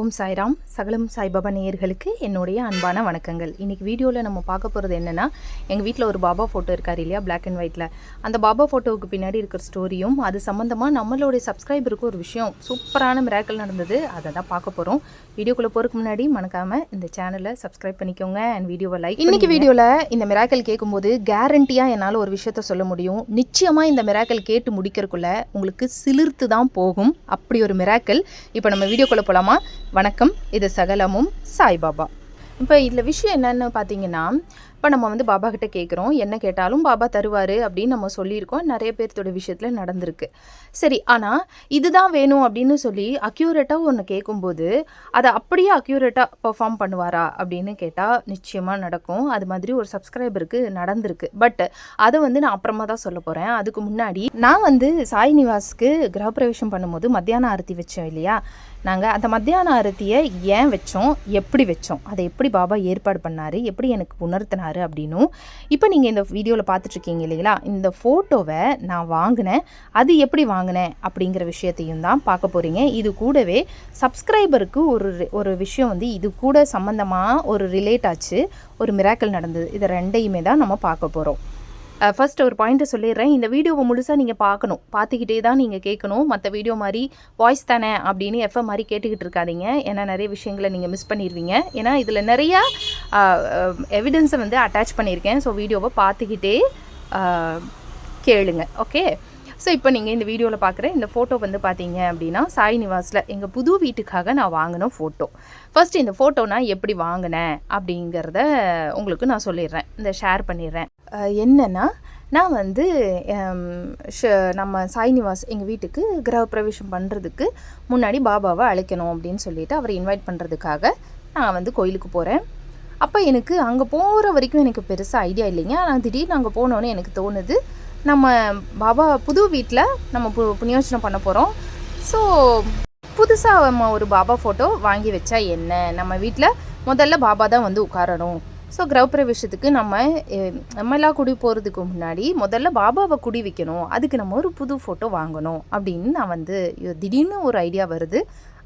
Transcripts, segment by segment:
ஓம் சாய்ராம். சகலம் சாய்பாபா நேயர்களுக்கு என்னுடைய அன்பான வணக்கங்கள். இன்றைக்கி வீடியோவில் நம்ம பார்க்க போகிறது என்னென்னா எங்கள் வீட்டில் ஒரு பாபா ஃபோட்டோ இருக்கார் இல்லையா Black அண்ட் ஒயிட்டில் அந்த பாபா ஃபோட்டோவுக்கு பின்னாடி இருக்கிற ஸ்டோரியும் அது சம்மந்தமாக நம்மளுடைய சப்ஸ்கிரைபருக்கு ஒரு விஷயம் சூப்பரான மிராக்கல் நடந்தது. அதை தான் பார்க்க போகிறோம் வீடியோக்குள்ளே போகிறதுக்கு முன்னாடி மறக்காமல் இந்த சேனலை சப்ஸ்கிரைப் பண்ணிக்கோங்க அண்ட் வீடியோவை லைக் இன்னைக்கு வீடியோவில் இந்த மிராக்கல் கேட்கும்போது கேரண்டியாக என்னால் ஒரு விஷயத்த சொல்ல முடியும். நிச்சயமாக இந்த மிராக்கல் கேட்டு முடிக்கிறதுக்குள்ள உங்களுக்கு சிலிர்த்து தான் போகும். அப்படி ஒரு மிராக்கல் இப்போ நம்ம வீடியோக்குள்ளே போகலாமா வணக்கம். இது சகலமும் சாய்பாபா. இப்போ இதில் விஷயம் என்னன்னு பார்த்தீங்கன்னா இப்போ நம்ம வந்து பாபா கிட்ட கேட்குறோம் என்ன கேட்டாலும் பாபா தருவார் அப்படின்னு நம்ம சொல்லியிருக்கோம். நிறைய பேர்த்தோட விஷயத்தில் நடந்திருக்கு. சரி ஆனால் இதுதான் வேணும் அப்படின்னு சொல்லி அக்யூரேட்டாக ஒன்று கேட்கும்போது அதை அப்படியே அக்யூரேட்டாக பெர்ஃபார்ம் பண்ணுவாரா அப்படின்னு கேட்டால் நிச்சயமாக நடக்கும். அது மாதிரி ஒரு சப்ஸ்கிரைபருக்கு நடந்திருக்கு. பட் அதை வந்து நான் அப்புறமா தான் சொல்ல போகிறேன் அதுக்கு முன்னாடி நான் வந்து சாய் நிவாஸ்க்கு கிரகப்பிரவேசம் பண்ணும்போது மத்தியான ஆரத்தி வச்சோம் இல்லையா? நாங்கள் அந்த மத்தியான ஆரத்தியை ஏன் வச்சோம்? எப்படி வச்சோம்? அதை எப்படி பாபா ஏற்பாடு பண்ணார்? எப்படி எனக்கு உணர்த்தினார்? அப்படின்னும். இப்போ நீங்கள் இந்த வீடியோவில் பார்த்துட்ருக்கீங்க இல்லைங்களா? இந்த ஃபோட்டோவை நான் வாங்கினேன். அது எப்படி வாங்கினேன் அப்படிங்கிற விஷயத்தையும் தான் பார்க்க போகிறீங்க இது கூடவே சப்ஸ்கிரைபருக்கு ஒரு ஒரு விஷயம் வந்து இது கூட சம்மந்தமாக ஒரு ரிலேட் ஆச்சு. ஒரு மிராக்கல் நடந்தது. இதை ரெண்டையுமே தான் நம்ம பார்க்க போகிறோம் ஃபர்ஸ்ட் ஒரு பாயிண்ட்டை சொல்லிடுறேன். இந்த வீடியோவை முழுசாக நீங்கள் பார்க்கணும். பார்த்துக்கிட்டே தான் நீங்கள் கேட்கணும். மற்ற வீடியோ மாதிரி வாய்ஸ் தானே அப்படின்னு எஃப்எம் மாதிரி கேட்டுக்கிட்டு இருக்காதீங்க. ஏன்னா நிறைய விஷயங்களை நீங்கள் மிஸ் பண்ணிடுவீங்க ஏன்னா இதில் நிறையா எவிடன்ஸை வந்து அட்டாச் பண்ணியிருக்கேன். ஸோ வீடியோவை பார்த்துக்கிட்டே கேளுங்க. ஓகே ஸோ இப்போ நீங்கள் இந்த வீடியோவில் பார்க்குற இந்த ஃபோட்டோ வந்து பார்த்தீங்க அப்படின்னா சாய் நிவாஸில் எங்கள் புது வீட்டுக்காக நான் வாங்கின ஃபோட்டோ ஃபஸ்ட்டு இந்த ஃபோட்டோ நான் எப்படி வாங்கினேன் அப்படிங்கிறத உங்களுக்கு நான் சொல்லிடுறேன். இந்த ஷேர் பண்ணிடுறேன். என்னென்னா நான் வந்து நம்ம சாய்நிவாஸ் எங்கள் வீட்டுக்கு கிரகப்பிரவேசம் பண்ணுறதுக்கு முன்னாடி பாபாவை அழைக்கணும் அப்படின்னு சொல்லிட்டு அவரை இன்வைட் பண்ணுறதுக்காக நான் வந்து கோயிலுக்கு போகிறேன் அப்போ எனக்கு அங்கே போகிற வரைக்கும் எனக்கு பெருசாக ஐடியா இல்லைங்க. ஆனால் திடீர்னு அங்கே போனோன்னே எனக்கு தோணுது நம்ம பாபா புது வீட்டில் நம்ம பு புண்ணியோச்சனை பண்ண போகிறோம் ஸோ புதுசாக நம்ம ஒரு பாபா ஃபோட்டோ வாங்கி வச்சா என்ன? நம்ம வீட்டில் முதல்ல பாபா தான் வந்து உட்காரணும். ஸோ கிரகப்பிரவேசத்துக்கு நம்ம நம்ம எல்லாம் குடி போகிறதுக்கு முன்னாடி முதல்ல பாபாவை குடி வைக்கணும். அதுக்கு நம்ம ஒரு புது ஃபோட்டோ வாங்கணும் அப்படின்னு நான் வந்து திடீர்னு ஒரு ஐடியா வருது.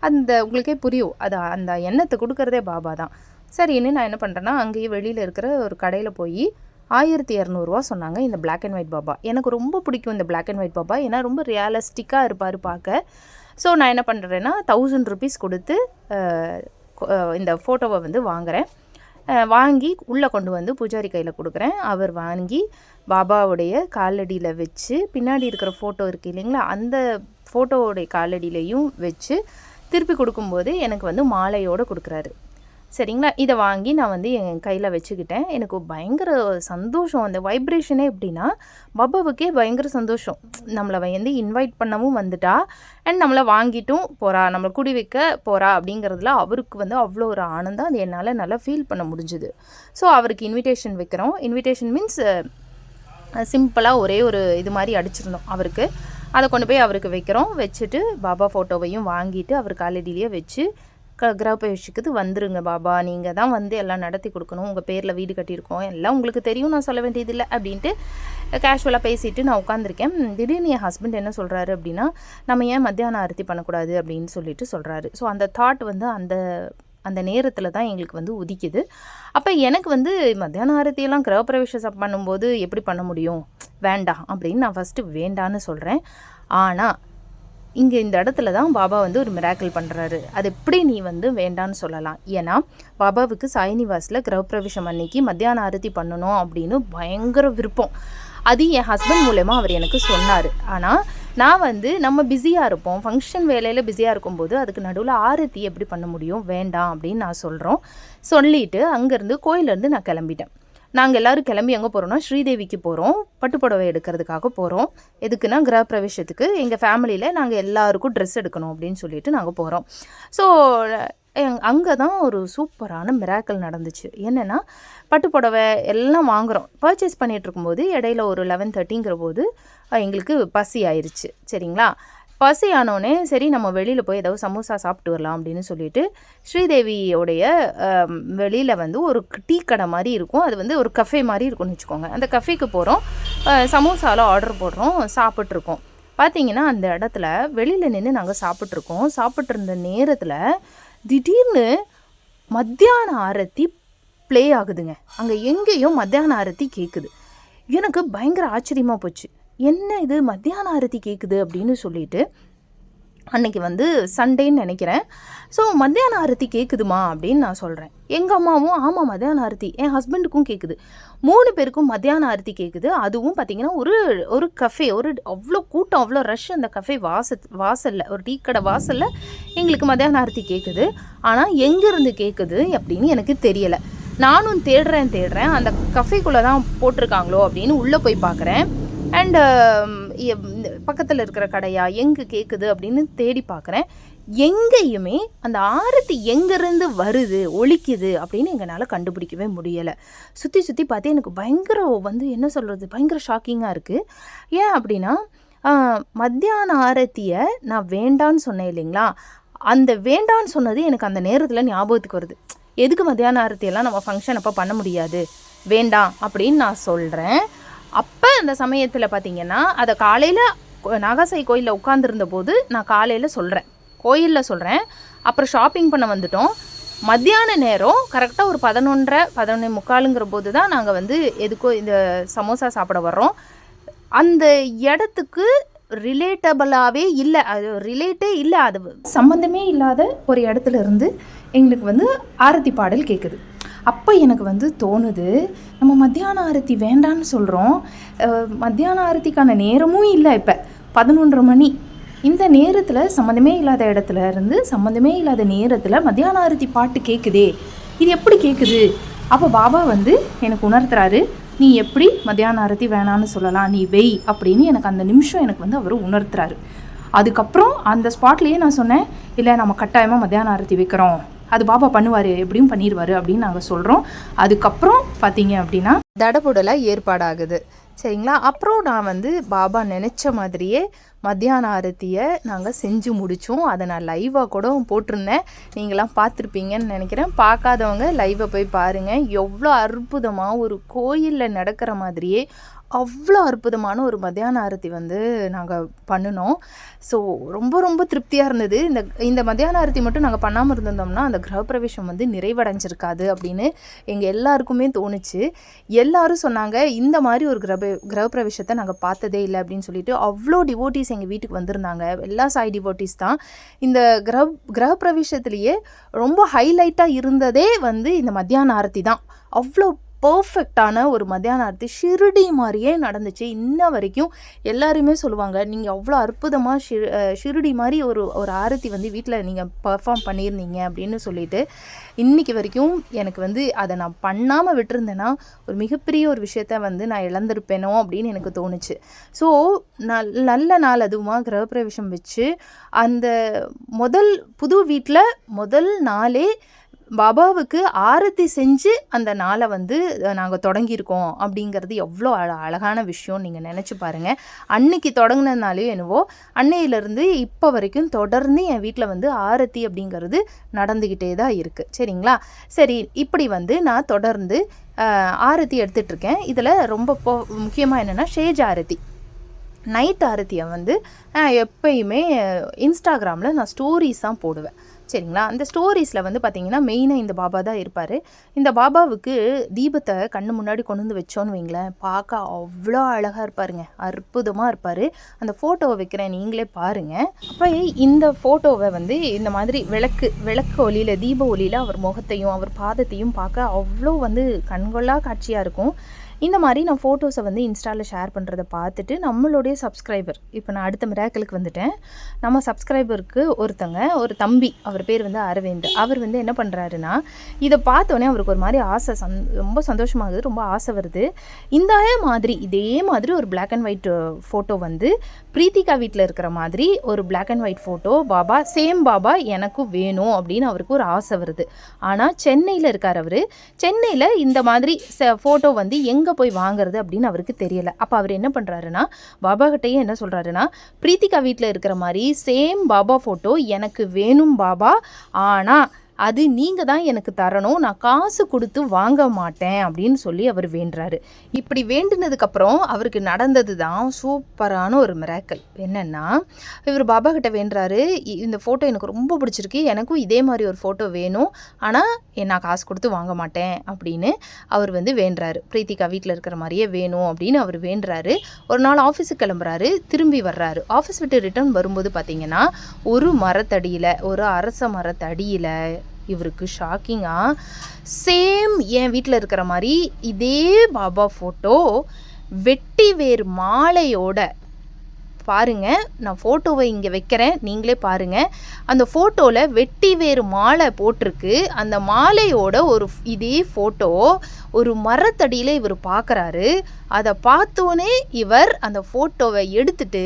அந்த உங்களுக்கே புரியும். அது அந்த எண்ணத்தை கொடுக்குறதே பாபா தான். சரின்னு நான் என்ன பண்ணுறேன்னா அங்கேயே வெளியில் இருக்கிற ஒரு கடையில் போய் ஆயிரத்தி இரநூறுவா சொன்னாங்க இந்த பிளாக் அண்ட் ஒயிட் பாபா. எனக்கு ரொம்ப பிடிக்கும் இந்த பிளாக் அண்ட் ஒயிட் பாபா. ஏன்னா ரொம்ப ரியலிஸ்டிக்காக இருப்பார் பார்க்க. ஸோ நான் என்ன பண்ணுறேன்னா தௌசண்ட் ருபீஸ் கொடுத்து இந்த ஃபோட்டோவை வந்து வாங்குறேன். வாங்கி உள்ளே கொண்டு வந்து பூஜாரி கையில் கொடுக்குறேன். அவர் வாங்கி பாபாவுடைய காலடியில் வச்சு பின்னாடி இருக்கிற ஃபோட்டோ இருக்குது இல்லைங்களா அந்த ஃபோட்டோவுடைய காலடியிலையும் வச்சு திருப்பி கொடுக்கும்போது எனக்கு வந்து மாலையோடு கொடுக்குறாரு. சரிங்களா? இதை வாங்கி நான் வந்து என் கையில் வச்சுக்கிட்டேன். எனக்கு பயங்கர சந்தோஷம். அந்த வைப்ரேஷனே எப்படின்னா பபாவுக்கே பயங்கர சந்தோஷம். நம்மளை வந்து இன்வைட் பண்ணவும் வந்துட்டா. அண்ட் நம்மளை வாங்கிட்டும் போகிறா நம்மளை குடி வைக்க போகிறா அப்படிங்கிறதுல அவருக்கு வந்து அவ்வளோ ஒரு ஆனந்தம். அது என்னால் நல்லா ஃபீல் பண்ண முடிஞ்சுது. ஸோ அவருக்கு இன்விடேஷன் வைக்கிறோம். இன்விடேஷன் மீன்ஸ் சிம்பிளாக ஒரே ஒரு இது மாதிரி அடிச்சிருந்தோம் அவருக்கு. அதை கொண்டு போய் அவருக்கு வைக்கிறோம். வச்சுட்டு பாபா ஃபோட்டோவையும் வாங்கிட்டு அவர் காலடியிலேயே வச்சு க கிரகப்பிரவேசத்துக்கு வந்துருங்க பாபா. நீங்கள் தான் வந்து எல்லாம் நடத்தி கொடுக்கணும். உங்கள் பேரில் வீடு கட்டியிருக்கோம். எல்லாம் உங்களுக்கு தெரியும். நான் சொல்ல வேண்டியதில்லை அப்படின்ட்டு கேஷுவலாக பேசிட்டு நான் உட்காந்துருக்கேன் திடீர்னு என் ஹஸ்பண்ட் என்ன சொல்கிறாரு அப்படின்னா நம்ம ஏன் மத்தியானம் ஆரத்தி பண்ணக்கூடாது அப்படின்னு சொல்லிட்டு சொல்கிறாரு ஸோ அந்த தாட் வந்து அந்த அந்த நேரத்தில் தான் எங்களுக்கு வந்து உதிக்குது. அப்போ எனக்கு வந்து மத்தியான ஆரத்தியெல்லாம் கிரகப்பிரவேசம் பண்ணும்போது எப்படி பண்ண முடியும்? வேண்டாம் அப்படின்னு நான் ஃபஸ்ட்டு வேண்டான்னு சொல்கிறேன் ஆனால் இங்கே இந்த இடத்துல தான் பாபா வந்து ஒரு மிராக்கிள் பண்ணுறாரு அது எப்படி நீ வந்து வேண்டான்னு சொல்லலாம். ஏன்னா பாபாவுக்கு சாய்னிவாஸில் கிரகப்பிரவேசம் அன்னைக்கு மத்தியான ஆரத்தி பண்ணணும் அப்படின்னு பயங்கர விருப்பம். அது என் ஹஸ்பண்ட் மூலயமா அவர் எனக்கு சொன்னார். ஆனால் நான் வந்து நம்ம பிஸியாக இருப்போம். ஃபங்க்ஷன் வேலையில் பிஸியாக இருக்கும்போது அதுக்கு நடுவில் ஆரத்தி எப்படி பண்ண முடியும்? வேண்டாம் அப்படின்னு நான் சொல்கிறோம் சொல்லிவிட்டு அங்கேருந்து கோயிலேருந்து நான் கிளம்பிட்டேன். நாங்கள் எல்லோரும் கிளம்பி எங்கே போகிறோம்னா ஸ்ரீதேவிக்கு போகிறோம் பட்டுப்புடவை எடுக்கிறதுக்காக போகிறோம் எதுக்குன்னா கிரகப்பிரவேசத்துக்கு எங்கள் ஃபேமிலியில் நாங்கள் எல்லாருக்கும் ட்ரெஸ் எடுக்கணும் அப்படின்னு சொல்லிட்டு நாங்கள் போகிறோம் ஸோ அங்கே தான் ஒரு சூப்பரான மிராக்கல் நடந்துச்சு. என்னென்னா பட்டுப்புடவை எல்லாம் வாங்குகிறோம் பர்ச்சேஸ் பண்ணிட்டு இருக்கும்போது இடையில ஒரு லெவன் தேர்ட்டிங்கிற போது எங்களுக்கு பசி ஆயிடுச்சு சரிங்களா? பசி ஆனோடனே சரி நம்ம வெளியில் போய் ஏதாவது சமோசா சாப்பிட்டு வரலாம் அப்படின்னு சொல்லிட்டு ஸ்ரீதேவியோடைய வெளியில் வந்து ஒரு டீ கடை மாதிரி இருக்கும். அது வந்து ஒரு கஃபே மாதிரி இருக்கும்னு வச்சுக்கோங்க. அந்த கஃபேக்கு போகிறோம் சமோசாவில் ஆர்டர் போடுறோம். சாப்பிட்ருக்கோம் பார்த்தீங்கன்னா அந்த இடத்துல வெளியில் நின்று நாங்கள் சாப்பிட்ருக்கோம் சாப்பிட்ருந்த நேரத்தில் திடீர்னு மத்தியான ஆரத்தி ப்ளே ஆகுதுங்க. அங்கே எங்கேயோ மத்தியான ஆரத்தி கேட்குது எனக்கு பயங்கர ஆச்சரியமாக போச்சு. என்ன இது? மத்தியான ஆரத்தி கேட்குது அப்படின்னு சொல்லிட்டு அன்னைக்கு வந்து சண்டேன்னு நினைக்கிறேன். ஸோ மத்தியான ஆரத்தி கேட்குதுமா அப்படின்னு நான் சொல்கிறேன் எங்கள் அம்மாவும் ஆமாம் மத்தியான ஆரத்தி. என் ஹஸ்பண்டுக்கும் கேட்குது மூணு பேருக்கும் மத்தியான ஆரத்தி கேட்குது அதுவும் பார்த்திங்கன்னா ஒரு ஒரு கஃபே ஒரு அவ்வளோ கூட்டம் அவ்வளோ ரஷ் அந்த கஃபே வாச வாசலில் ஒரு டீ கடை வாசலில் எங்களுக்கு மத்தியான ஆரத்தி கேட்குது ஆனால் எங்கேருந்து கேட்குது அப்படின்னு எனக்கு தெரியலை. நானும் தேடுறேன் தேடுறேன். அந்த கஃபேக்குள்ளே தான் போட்டிருக்காங்களோ அப்படின்னு உள்ளே போய் பார்க்குறேன் அண்டு um, பக்கத்தில் இருக்கிற கடையா எங்கே கேட்குது அப்படின்னு தேடி பார்க்குறேன் எங்கேயுமே அந்த ஆரத்தி எங்கேருந்து வருது ஒழிக்குது அப்படின்னு எங்களால் கண்டுபிடிக்கவே முடியலை. சுற்றி சுற்றி பார்த்து எனக்கு பயங்கர வந்து என்ன சொல்கிறது பயங்கர ஷாக்கிங்காக இருக்குது ஏன் அப்படின்னா மத்தியான ஆரத்தியை நான் வேண்டான்னு சொன்னேன் இல்லைங்களா? அந்த வேண்டான்னு சொன்னது எனக்கு அந்த நேரத்தில் ஞாபகத்துக்கு வருது. எதுக்கு மத்தியான ஆரத்தியெல்லாம் நம்ம ஃபங்க்ஷன் அப்போ பண்ண முடியாது? வேண்டாம் அப்படின்னு நான் சொல்கிறேன் அந்த சமயத்தில் பார்த்தீங்கன்னா அதை காலையில் நாகாசை கோயிலில் உட்காந்துருந்த போது நான் காலையில் சொல்கிறேன் கோயிலில் சொல்கிறேன் அப்புறம் ஷாப்பிங் பண்ண வந்துட்டோம். மத்தியான நேரம் கரெக்டாக ஒரு பதினொன்றரை பதினொன்று முக்காலுங்கிற போது தான் நாங்கள் வந்து எதுக்கோ இந்த சமோசா சாப்பிட வர்றோம். அந்த இடத்துக்கு ரிலேட்டபிளாகவே இல்லை அது ரிலேட்டே இல்லை அது சம்மந்தமே இல்லாத ஒரு இடத்துல இருந்து எங்களுக்கு வந்து ஆரத்தி பாடல் கேட்குது அப்போ எனக்கு வந்து தோணுது நம்ம மத்தியான ஆரத்தி வேண்டான்னு சொல்கிறோம் மத்தியான ஆரத்திக்கான நேரமும் இல்லை இப்போ. பதினொன்றரை மணி. இந்த நேரத்தில் சம்மந்தமே இல்லாத இடத்துல இருந்து சம்மந்தமே இல்லாத நேரத்தில் மத்தியான ஆரத்தி பாட்டு கேட்குதே இது எப்படி கேட்குது அப்போ பாபா வந்து எனக்கு உணர்த்துறாரு நீ எப்படி மத்தியான ஆரத்தி வேணான்னு சொல்லலாம் நீ வெய் அப்படின்னு எனக்கு அந்த நிமிஷம் எனக்கு வந்து அவர் உணர்த்துறாரு. அதுக்கப்புறம் அந்த ஸ்பாட்லேயே நான் சொன்னேன் இல்லை நம்ம கட்டாயமாக மத்தியான ஆரத்தி வைக்கிறோம். அது பாபா பண்ணுவார் எப்படியும் பண்ணிடுவார் அப்படின்னு நாங்கள் சொல்கிறோம் அதுக்கப்புறம் பார்த்தீங்க அப்படின்னா தடபுடலாக ஏற்பாடாகுது. சரிங்களா? அப்புறம் நான் வந்து பாபா நினச்ச மாதிரியே மத்தியான ஆரத்தியை நாங்கள் செஞ்சு முடித்தோம் அதை நான் லைவாக கூட போட்டிருந்தேன். நீங்களாம் பார்த்துருப்பீங்கன்னு நினைக்கிறேன். பார்க்காதவங்க லைவை போய் பாருங்கள் எவ்வளோ அற்புதமாக ஒரு கோயிலில் நடக்கிற மாதிரியே அவ்வளோ அற்புதமான ஒரு மத்தியான ஆரத்தி வந்து நாங்கள் பண்ணினோம். ஸோ ரொம்ப ரொம்ப திருப்தியாக இருந்தது. இந்த இந்த மத்தியான ஆரத்தி மட்டும் நாங்கள் பண்ணாமல் இருந்திருந்தோம்னா அந்த கிரகப்பிரவேசம் வந்து நிறைவடைஞ்சிருக்காது அப்படின்னு எங்கள் எல்லாருக்குமே தோணுச்சு. எல்லாரும் சொன்னாங்க இந்த மாதிரி ஒரு கிரக கிரகப்பிரவேசத்தை நாங்கள் பார்த்ததே இல்லை அப்படின்னு சொல்லிட்டு அவ்வளோ டிவோட்டிஸ் எங்கள் வீட்டுக்கு வந்திருந்தாங்க. எல்லா சாய் டிவோட்டிஸ் தான். இந்த கிரக கிரகப்பிரவேசத்துலேயே ரொம்ப ஹைலைட்டாக இருந்ததே வந்து இந்த மத்தியான ஆரத்தி தான். அவ்வளோ பர்ஃபெக்டான ஒரு மத்தியான ஆரத்தி ஷிரடி மாதிரியே நடந்துச்சு. இன்ன வரைக்கும் எல்லாருமே சொல்லுவாங்க நீங்கள் அவ்வளோ அற்புதமாக ஷி ஷிருடி ஷிரடி மாதிரி ஒரு ஒரு ஆரத்தி வந்து வீட்டில் நீங்கள் பர்ஃபார்ம் பண்ணியிருந்தீங்க அப்படின்னு சொல்லிட்டு இன்னைக்கு வரைக்கும் எனக்கு வந்து அதை நான் பண்ணாமல் விட்டுருந்தேன்னா ஒரு மிகப்பெரிய ஒரு விஷயத்த வந்து நான் இழந்திருப்பேனோ அப்படின்னு எனக்கு தோணுச்சு. ஸோ நல் நல்ல நாள் அதுவுமா கிரகப்பிரவேசம் வச்சு அந்த முதல் புது வீட்டில் முதல் நாளே பாபாவுக்கு ஆரத்தி செஞ்சு அந்த நாளை வந்து நாங்கள் தொடங்கியிருக்கோம் அப்படிங்கிறது எவ்வளோ அழ அழகான விஷயம் நீங்கள் நினச்சி பாருங்கள் அன்னைக்கு தொடங்கினதுனாலே என்னவோ அன்னையிலேருந்து இப்போ வரைக்கும் தொடர்ந்து என் வீட்டில் வந்து ஆரத்தி அப்படிங்கிறது நடந்துக்கிட்டே தான் இருக்குது சரிங்களா? சரி இப்படி வந்து நான் தொடர்ந்து ஆரத்தி எடுத்துட்ருக்கேன். இதில் ரொம்ப போ முக்கியமாக என்னென்னா ஷேஜ் ஆரத்தி. நைட் ஆரத்தியை வந்து எப்பயுமே இன்ஸ்டாகிராமில் நான் ஸ்டோரிஸ் தான் போடுவேன். சரிங்களா? அந்த ஸ்டோரிஸில் வந்து பார்த்தீங்கன்னா மெயினாக இந்த பாபா தான் இருப்பார். இந்த பாபாவுக்கு தீபத்தை கண்ணு முன்னாடி கொண்டு வந்து வச்சோன்னு வைங்களேன். பார்க்க அவ்வளோ அழகாக இருப்பாருங்க. அற்புதமாக இருப்பார். அந்த ஃபோட்டோவை வைக்கிறேன். நீங்களே பாருங்கள் அப்போ இந்த ஃபோட்டோவை வந்து இந்த மாதிரி விளக்கு விளக்கு ஒலியில் தீப ஒலியில் அவர் முகத்தையும் அவர் பாதத்தையும் பார்க்க அவ்வளோ வந்து கண்கொள்ளா காட்சியாக இருக்கும். இந்த மாதிரி நான் ஃபோட்டோஸை வந்து இன்ஸ்டாவில் ஷேர் பண்ணுறத பார்த்துட்டு நம்மளுடைய சப்ஸ்கிரைபர் இப்போ நான் அடுத்த மிராக்கலுக்கு வந்துட்டேன். நம்ம சப்ஸ்கிரைபருக்கு ஒருத்தங்க ஒரு தம்பி அவர் பேர் வந்து அரவிந்த். அவர் வந்து என்ன பண்ணுறாருன்னா இதை பார்த்தோன்னே அவருக்கு ஒரு மாதிரி ஆசை சந் ரொம்ப சந்தோஷமாகுது ரொம்ப ஆசை வருது. இந்த மாதிரி இதே மாதிரி ஒரு பிளாக் அண்ட் ஒயிட் ஃபோட்டோ வந்து பிரீத்திகா வீட்டில் இருக்கிற மாதிரி ஒரு black and white photo Baba same Baba எனக்கும் வேணும் அப்படின்னு அவருக்கு ஒரு ஆசை வருது. ஆனால் சென்னையில் இருக்கார் அவர். சென்னையில் இந்த மாதிரி ஃபோட்டோ வந்து எங்கே போய் வாங்குறது அப்படின்னு அவருக்கு தெரியல. அப்போ அவர் என்ன பண்ணுறாருன்னா பாபா கிட்டேயே என்ன சொல்கிறாருன்னா பிரீத்திகா வீட்டில் இருக்கிற மாதிரி சேம் பாபா ஃபோட்டோ எனக்கு வேணும் பாபா. ஆனால் அது நீங்கள் தான் எனக்கு தரணும் நான் காசு கொடுத்து வாங்க மாட்டேன் அப்படின்னு சொல்லி அவர் வேண்டுறாரு. இப்படி வேண்டினதுக்கப்புறம் அவருக்கு நடந்தது தான் சூப்பரான ஒரு மிராக்கல் என்னென்னா இவர் பாபா கிட்ட வேண்டுறாரு "இ- இந்த ஃபோட்டோ எனக்கு ரொம்ப பிடிச்சிருக்கு எனக்கும் இதே மாதிரி ஒரு ஃபோட்டோ வேணும் ஆனால் நான் காசு கொடுத்து வாங்க மாட்டேன் அப்படின்னு அவர் வந்து வேண்டுறாரு. பிரீத்திகா வீட்டில் இருக்கிற மாதிரியே வேணும் அப்படின்னு அவர் வேண்டுறாரு. ஒரு நாள் ஆஃபீஸுக்கு கிளம்புறாரு திரும்பி வர்றாரு. ஆஃபீஸ் விட்டு ரிட்டர்ன் வரும்போது பார்த்தீங்கன்னா ஒரு மரத்தடியில் ஒரு அரச மரத்தடியில் இவருக்கு ஷாக்கிங்காக சேம் என் வீட்டில் இருக்கிற மாதிரி இதே பாபா ஃபோட்டோ வெட்டி வேர் மாலையோட பாருங்க. நான் ஃபோட்டோவை இங்கே வைக்கிறேன். நீங்களே பாருங்கள் அந்த ஃபோட்டோவில் வெட்டி வேறு மாலை போட்டிருக்கு. அந்த மாலையோட ஒரு இதே ஃபோட்டோ ஒரு மரத்தடியில் இவர் பார்க்குறாரு அதை பார்த்தோன்னே இவர் அந்த ஃபோட்டோவை எடுத்துட்டு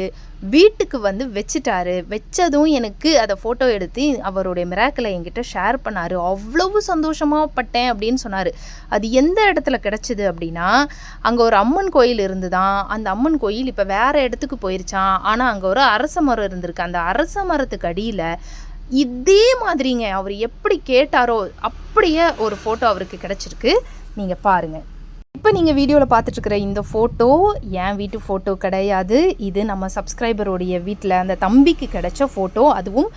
வீட்டுக்கு வந்து வச்சுட்டாரு. வச்சதும் எனக்கு அதை ஃபோட்டோ எடுத்து அவருடைய மிராக்கிளை என்கிட்ட ஷேர் பண்ணார். அவ்வளவு சந்தோஷமாக பட்டேன் அப்படின்னு சொன்னார். அது எந்த இடத்துல கிடச்சிது அப்படின்னா அங்கே ஒரு அம்மன் கோயில் இருந்துதான். அந்த அம்மன் கோயில் இப்போ வேறு இடத்துக்கு போயிருச்சான் ஆனால் அங்கே ஒரு அரச மரம் இருந்திருக்கு. அந்த அரச மரத்துக்கு அடியில் இதே மாதிரிங்க அவர் எப்படி கேட்டாரோ அப்படியே ஒரு ஃபோட்டோ அவருக்கு கிடச்சிருக்கு. நீங்கள் பாருங்கள் இப்போ நீங்கள் வீடியோவில் பார்த்துட்ருக்குற இந்த ஃபோட்டோ என் வீட்டு ஃபோட்டோ கிடையாது. இது நம்ம சப்ஸ்கிரைபருடைய வீட்டில் அந்த தம்பிக்கு கிடைச்ச ஃபோட்டோ அதுவும்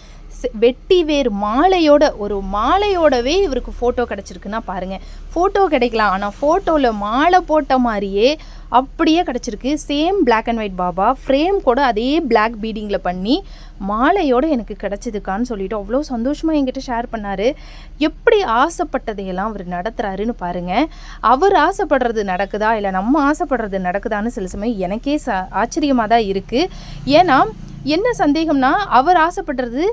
வெட்டி வேர் மாலையோட ஒரு மாலையோடவே இவருக்கு ஃபோட்டோ கிடச்சிருக்குன்னா பாருங்கள் ஃபோட்டோ கிடைக்கலாம் ஆனால் ஃபோட்டோவில் மாலை போட்ட மாதிரியே அப்படியே கிடச்சிருக்கு. Same black and white Baba frame கூட அதே பிளாக் பீடிங்கில் பண்ணி மாலையோட எனக்கு கிடச்சிதுக்கான்னு சொல்லிட்டு அவ்வளோ சந்தோஷமாக என்கிட்ட ஷேர் பண்ணார். எப்படி ஆசைப்பட்டதையெல்லாம் அவர் நடத்துகிறாருன்னு பாருங்கள் அவர் ஆசைப்படுறது நடக்குதா? இல்லை நம்ம ஆசைப்படுறது நடக்குதான்னு சில சமயம் எனக்கே ச ஆச்சரியமாக தான் இருக்குது ஏன்னா என்ன சந்தேகம்னா அவர் ஆசைப்படுறது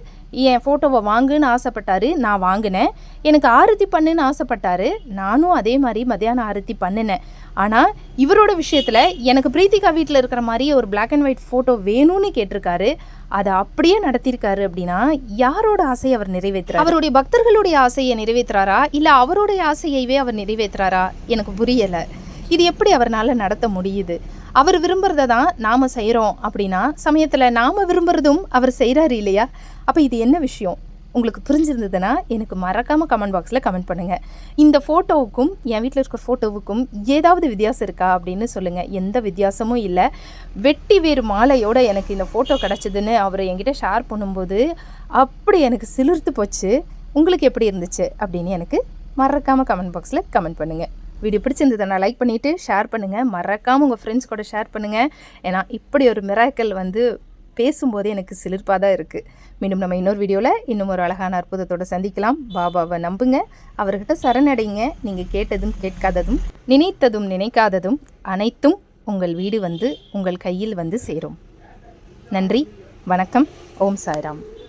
என் ஃபோட்டோவை வாங்குன்னு ஆசைப்பட்டாரு நான் வாங்கினேன். எனக்கு ஆரத்தி பண்ணுன்னு ஆசைப்பட்டாரு. நானும் அதே மாதிரி மத்தியானம் ஆரத்தி பண்ணினேன். ஆனால் இவரோட விஷயத்தில் எனக்கு பிரீத்திகா வீட்டில் இருக்கிற மாதிரி ஒரு பிளாக் அண்ட் ஒயிட் ஃபோட்டோ வேணும்னு கேட்டிருக்காரு. அதை அப்படியே நடத்தியிருக்காரு அப்படின்னா யாரோட ஆசையை அவர் நிறைவேற்றுறாரு? அவருடைய பக்தர்களுடைய ஆசையை நிறைவேற்றுறாரா? இல்லை அவருடைய ஆசையவே அவர் நிறைவேற்றுறாரா? எனக்கு புரியலை. இது எப்படி அவரால் நடத்த முடியுது? அவர் விரும்புகிறத தான் நாம் செய்கிறோம் அப்படின்னா சமயத்தில் நாம் விரும்புறதும் அவர் செய்கிறாரு இல்லையா? அப்போ இது என்ன விஷயம்? உங்களுக்கு புரிஞ்சிருந்ததுன்னா எனக்கு மறக்காமல் கமெண்ட் பாக்ஸில் கமெண்ட் பண்ணுங்கள் இந்த ஃபோட்டோவுக்கும் என் வீட்டில் இருக்கிற ஃபோட்டோவுக்கும் ஏதாவது வித்தியாசம் இருக்கா அப்படின்னு சொல்லுங்கள் எந்த வித்தியாசமும் இல்லை. வெட்டி வேறு மாலையோட எனக்கு இந்த ஃபோட்டோ கிடச்சிதுன்னு அவர் என்கிட்ட ஷேர் பண்ணும்போது அப்படி எனக்கு சிலிர்த்து போச்சு. உங்களுக்கு எப்படி இருந்துச்சு அப்படின்னு எனக்கு மறக்காமல் கமெண்ட் பாக்ஸில் கமெண்ட் பண்ணுங்கள் வீடியோ பிடிச்சிருந்ததுன்னா லைக் பண்ணிவிட்டு ஷேர் பண்ணுங்கள் மறக்காமல் உங்கள் ஃப்ரெண்ட்ஸ் கூட ஷேர் பண்ணுங்கள் ஏன்னா இப்படி ஒரு மிராக்கல் வந்து பேசும்போது எனக்கு சிலிர்ப்பாக தான் இருக்குது மீண்டும் நம்ம இன்னொரு வீடியோவில் இன்னும் ஒரு அழகான அற்புதத்தோட சந்திக்கலாம். பாபாவை நம்புங்க. அவர்கிட்ட சரணடைங்க நீங்கள் கேட்டதும் கேட்காததும் நினைத்ததும் நினைக்காததும் அனைத்தும் உங்கள் வீடு வந்து உங்கள் கையில் வந்து சேரும். நன்றி. வணக்கம். ஓம் சாய்ராம்.